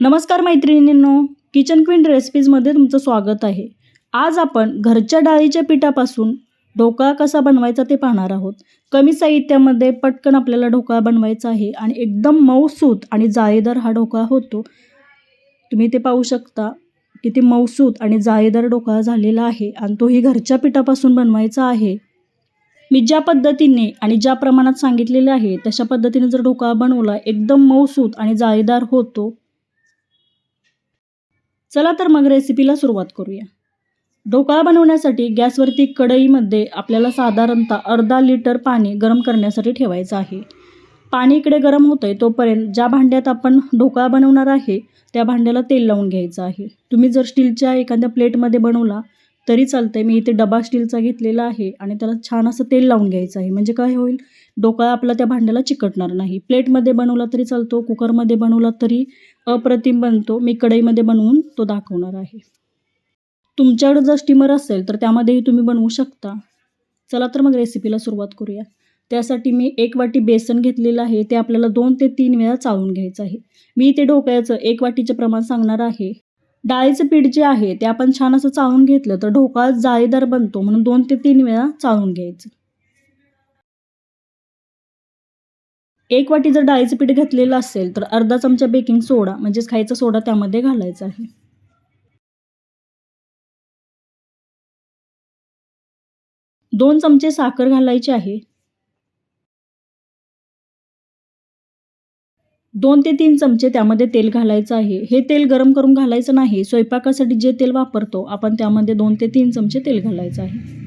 नमस्कार मैत्रिणींनो kitchen queen रेसिपीजमध्ये तुमचं स्वागत आहे. आज आपण घरच्या डाळीच्या पिठापासून ढोकळा कसा बनवायचा ते पाहणार आहोत. कमी साहित्यामध्ये पटकन आपल्याला ढोकळा बनवायचा आहे आणि एकदम मऊसूत आणि जाळीदार हा ढोकळा होतो. तुम्ही ते पाहू शकता किती मऊसूत आणि जाळीदार ढोकळा झालेला आहे आणि तोही घरच्या पिठापासून बनवायचा आहे. मी ज्या पद्धतीने आणि ज्या प्रमाणात सांगितलेले आहे तशा पद्धतीने जर ढोकळा बनवला एकदम मऊसूत आणि जाळीदार होतो. चला तर मग रेसिपीला सुरुवात करूया. ढोकळा बनवण्यासाठी गॅसवरती कढईमध्ये आपल्याला साधारणतः अर्धा लिटर पाणी गरम करण्यासाठी ठेवायचं आहे. पाणी इकडे गरम होतं आहे तोपर्यंत ज्या भांड्यात आपण ढोकळा बनवणार आहे त्या भांड्याला तेल लावून घ्यायचं आहे. तुम्ही जर स्टीलच्या एखाद्या प्लेटमध्ये बनवला तरी चालतं आहे मी इथे डबा स्टीलचा घेतलेला आहे आणि त्याला छान असं तेल लावून घ्यायचं आहे. म्हणजे काय होईल? ढोकळा आपला त्या भांड्याला चिकटणार नाही. प्लेटमध्ये बनवला तरी चालतो कुकरमध्ये बनवला तरी अप्रतिम बनतो. मी कढईमध्ये बनवून तो दाखवणार आहे. तुमच्याकडे जर स्टीमर असेल तर त्यामध्येही तुम्ही बनवू शकता. चला तर मग रेसिपीला सुरुवात करूया. त्यासाठी मी एक वाटी बेसन घेतलेलं आहे. ते आपल्याला दोन ते तीन वेळा चाळून घ्यायचं आहे. मी इथे ढोकळ्याचं एक वाटीचं प्रमाण सांगणार आहे. डाळीचं पीठ जे आहे ते आपण छान असं चाळून घेतलं तर ढोकळा जाळीदार बनतो. म्हणून दोन ते तीन वेळा चाळून घ्यायचं. एक वाटी जर डाळीचं पीठ घेतलेलं असेल तर अर्धा चमचा बेकिंग सोडा म्हणजेच खायचा सोडा त्यामध्ये घालायचा आहे. दोन चमचे साखर घालायची आहे. दोन ते तीन चमचे त्यामध्ये तेल घालायचं आहे. हे तेल गरम करून घालायचं नाही. स्वयंपाकासाठी जे तेल वापरतो आपण त्यामध्ये दोन ते तीन चमचे तेल घालायचं आहे.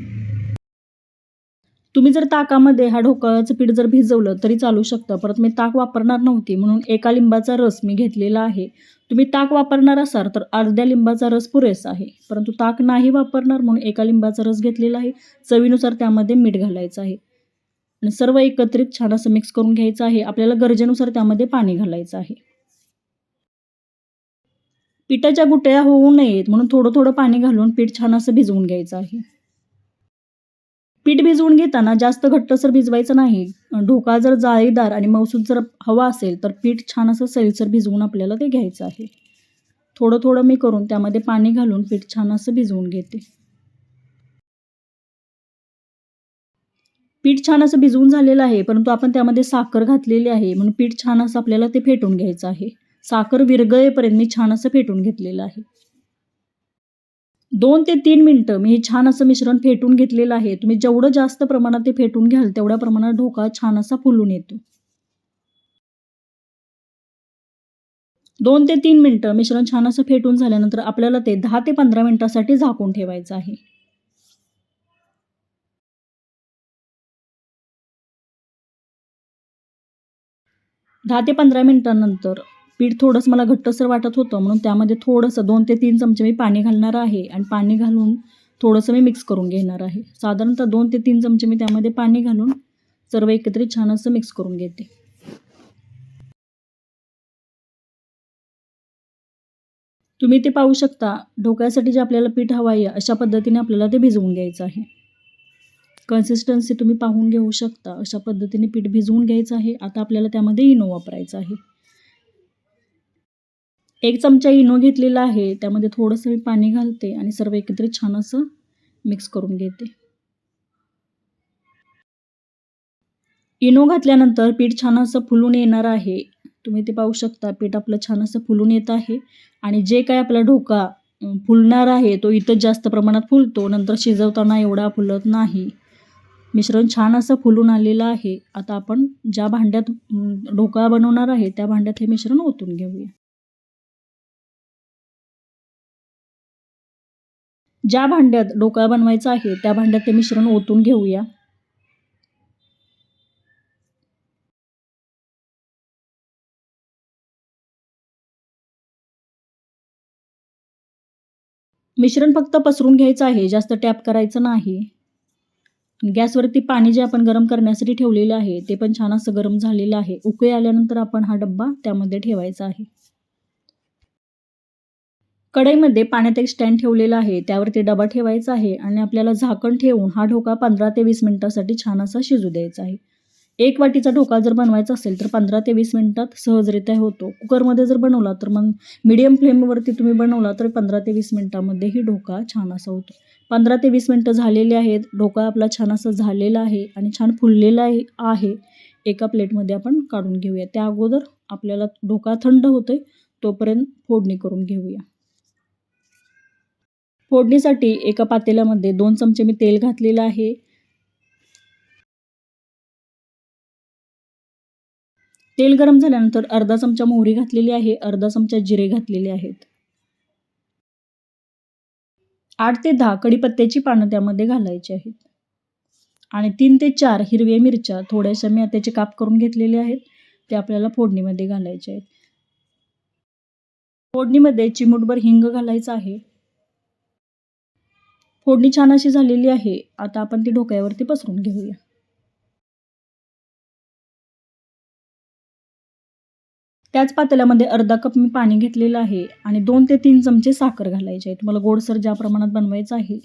तुम्ही जर ताकामध्ये हा ढोकळाचं पीठ जर भिजवलं तरी चालू शकतं. परत मी ताक वापरणार नव्हती म्हणून एका लिंबाचा रस मी घेतलेला आहे. तुम्ही ताक वापरणार असाल तर अर्ध्या लिंबाचा रस पुरेसा आहे. परंतु ताक नाही वापरणार म्हणून एका लिंबाचा रस घेतलेला आहे. चवीनुसार त्यामध्ये मीठ घालायचं आहे. आणि सर्व एकत्रित छान असं मिक्स करून घ्यायचं आहे. आपल्याला गरजेनुसार त्यामध्ये पाणी घालायचं आहे. पिठाच्या गुटळ्या होऊ नयेत म्हणून थोडं थोडं पाणी घालून पीठ छान असं भिजवून घ्यायचं आहे. पीठ भिजवून घेताना जास्त घट्टसर भिजवायचं नाही. ढोका जर जाळीदार आणि मौसूद जर हवा असेल तर पीठ छान असं सैलसर भिजवून आपल्याला ते घ्यायचं आहे. थोडं थोडं मी करून त्यामध्ये पाणी घालून पीठ छान असं भिजवून घेते. पीठ छान असं भिजवून झालेलं आहे परंतु आपण त्यामध्ये साखर घातलेली आहे म्हणून पीठ छान असं आपल्याला ते फेटून घ्यायचं आहे. साखर विरगळेपर्यंत मी छान असं फेटून घेतलेलं आहे. दोन ते तीन मिनटं मी हे छान असं मिश्रण फेटून घेतलेलं आहे. तुम्ही जेवढं जास्त प्रमाणात ते फेटून घ्याल तेवढ्या प्रमाणात ढोका छान असा फुलून येतो. दोन ते तीन मिनटं मिश्रण छान असं फेटून झाल्यानंतर आपल्याला ते दहा ते पंधरा मिनटासाठी झाकून ठेवायचं आहे. दहा ते पंधरा मिनटानंतर पीठ थोडंसं मला घट्टसर वाटत होतं म्हणून त्यामध्ये थोडंसं दोन ते तीन चमचे मी पाणी घालणार आहे आणि पाणी घालून थोडंसं मी मिक्स करून घेणार आहे. साधारणतः दोन ते तीन चमचे मी त्यामध्ये पाणी घालून सर्व एकत्रित छान असं मिक्स करून घेते. तुम्ही ते पाहू शकता ढोक्यासाठी जे आपल्याला पीठ हवं आहे अशा पद्धतीने आपल्याला ते भिजवून घ्यायचं आहे. कन्सिस्टन्सी तुम्ही पाहून घेऊ शकता अशा पद्धतीने पीठ भिजवून घ्यायचं आहे. आता आपल्याला त्यामध्ये इनो वापरायचं आहे. एक चमचा इनो घेतलेला आहे त्यामध्ये थोडंसं मी पाणी घालते आणि सर्व एकत्रित छान असं मिक्स करून घेते. इनो घातल्यानंतर पीठ छान असं फुलून येणार आहे. तुम्ही ते पाहू शकता पीठ आपलं छान असं फुलून येत आहे आणि जे काय आपला ढोका फुलणार आहे तो इथं जास्त प्रमाणात फुलतो नंतर शिजवताना एवढा फुलत नाही. मिश्रण छान असं फुलून आलेलं आहे. आता आपण ज्या भांड्यात ढोका बनवणार आहे त्या भांड्यात हे मिश्रण ओतून घेऊया. ज्या भांड्यात ढोकळा बनवायचा आहे त्या भांड्यात ते मिश्रण ओतून घेऊया. मिश्रण फक्त पसरून घ्यायचं आहे जास्त टॅप करायचं नाही. गॅसवरती पाणी जे आपण गरम करण्यासाठी ठेवलेलं आहे ते पण छान असं गरम झालेलं आहे. उकळी आल्यानंतर आपण हा डब्बा त्यामध्ये ठेवायचा आहे. कढईमध्ये पाण्यात एक स्टँड ठेवलेला आहे. त्यावरती डबा ठेवायचा आहे आणि आपल्याला झाकण ठेवून हा ढोका पंधरा ते वीस मिनिटासाठी छान असा शिजू द्यायचा आहे. एक वाटीचा ढोका जर बनवायचा असेल तर पंधरा ते वीस मिनटात सहजरित्या होतो. कुकरमध्ये जर बनवला तर मग मीडियम फ्लेमवरती तुम्ही बनवला तर पंधरा ते वीस मिनटामध्येही ढोका छान असा होतो. पंधरा ते वीस मिनटं झालेली आहेत. ढोका आपला छान असा झालेला आहे आणि छान फुललेला आहे. एका प्लेटमध्ये आपण काढून घेऊया. त्या अगोदर आपल्याला ढोका थंड होतोय तोपर्यंत फोडणी करून घेऊया. फोडणीसाठी एका पातेल्यामध्ये दोन चमचे मी तेल घातलेलं आहे. तेल गरम झाल्यानंतर अर्धा चमचा मोहरी घातलेली आहे अर्धा चमचा जिरे घातलेले आहेत. आठ ते दहा कडीपत्त्याची पानं त्यामध्ये घालायची आहेत. आणि तीन ते चार हिरव्या मिरच्या थोड्याशा मी त्याचे काप करून घेतलेले आहेत ते आपल्याला फोडणीमध्ये घालायचे आहेत. फोडणीमध्ये चिमूटभर हिंग घालायचं आहे. फोडणी छान अशी झालेली आहे. आता आपण ती ढोकळ्यावरती पसरून घेऊया. त्याच पातेल्यामध्ये अर्धा कप मी पाणी घेतलेलं आहे आणि दोन ते तीन चमचे साखर घालायचे आहे. तुम्हाला गोडसर ज्या प्रमाणात बनवायचं आहे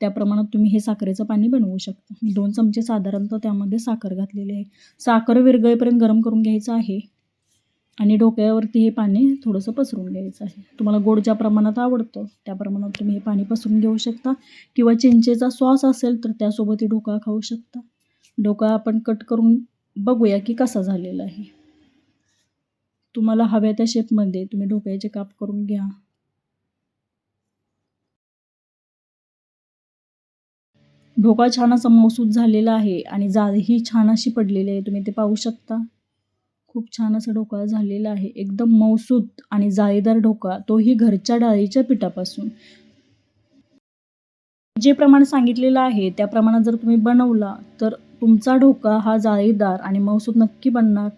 त्या प्रमाणात तुम्ही हे साखरेचं पाणी बनवू शकता. मी दोन चमचे साधारणतः त्यामध्ये साखर घातलेली आहे. साखर विरगळेपर्यंत गरम करून घ्यायचं आहे. आणि डोक्यावरती हे पाणी थोडंसं पसरून घ्यायचं आहे. तुम्हाला गोड ज्या प्रमाणात आवडतं त्या प्रमाणात तुम्ही हे पाणी पसरून घेऊ शकता. किंवा चिंचेचा सॉस असेल तर त्यासोबतही ढोकळा खाऊ शकता. ढोकळा आपण कट करून बघूया की कसा झालेला आहे. तुम्हाला हव्या त्या शेपमध्ये तुम्ही ढोकळ्याचे काप करून घ्या. ढोकळा छान असा मौसूद झालेला आहे आणि जाळही छान अशी पडलेली आहे तुम्ही ते पाहू शकता. खूप छान असा ढोकळा झालेला आहे. एकदम मौसूद आणि जाळीदार ढोकळा तोही घरच्या डाळीच्या पिठापासून. जे प्रमाण सांगितलेलं आहे त्या प्रमाणात जर तुम्ही बनवला तर तुमचा ढोकळा हा जाळीदार आणि मौसूद नक्की बनणार.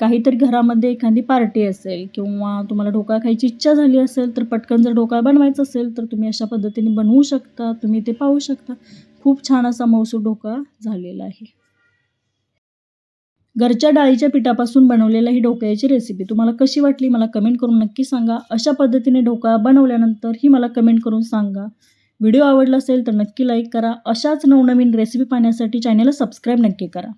काहीतरी घरामध्ये एखादी पार्टी असेल किंवा तुम्हाला ढोकळा खायची इच्छा झाली असेल तर पटकन जर ढोकळा बनवायचा असेल तर तुम्ही अशा पद्धतीने बनवू शकता तुम्ही ते पाहू शकता. खूप छान असा मौसूद ढोकळा झालेला आहे. घरच्या डाळीच्या पिठापासून बनवलेल्या ही ढोकळ्याची रेसिपी तुम्हाला कशी वाटली मला कमेंट करून नक्की सांगा. अशा पद्धतीने ढोकळा बनवल्यानंतर ही मला कमेंट करून सांगा. व्हिडिओ आवडला असेल तर नक्की लाईक करा. अशाच नवनवीन रेसिपी पाहण्यासाठी चॅनलला सबस्क्राईब नक्की करा.